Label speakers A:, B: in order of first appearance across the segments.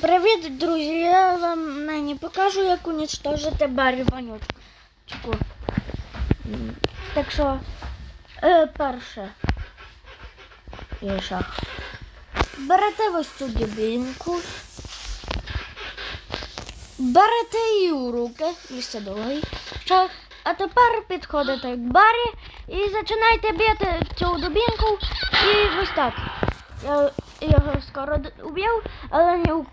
A: Привіт, друзі! Я вам нині покажу, як унічтожити Барі вонючку. Так що, е, перше. Шах. Берете ось цю дубінку. Берете її у руки, місце довгий шах. А тепер підходите к барі і починаєте бити цю дубінку і ось так. Я його скоро уб'ю, але не у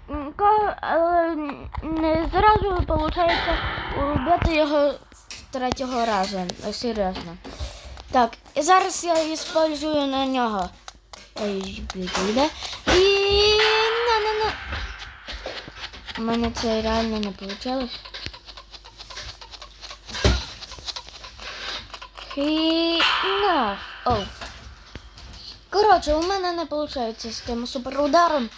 A: але не зразу виходить убити його третього разу. е, Серйозно. Так, і зараз я використовую на нього. Ой, йде. І на на на. У мене це реально не вийшло. І на. Оу. Коротше, у мене не виходить з тим суперударом.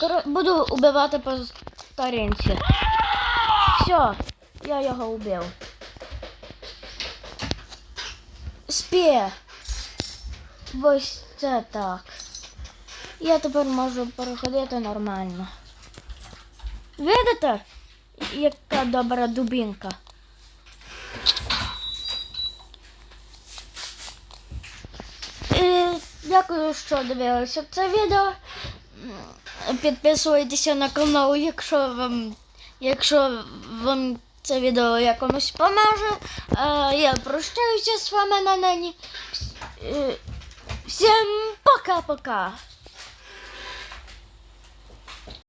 A: Коро... Буду убивати по старинці. Все, я його убив. Спє. Ось це так. Я тепер можу переходити нормально. Видите, яка добра дубінка? І дякую, що дивилися це відео. Підписуйтеся на канал, якщо вам, якщо вам це відео якомусь поможе. Я прощаюся з вами на нині. Е, Всім пока-пока.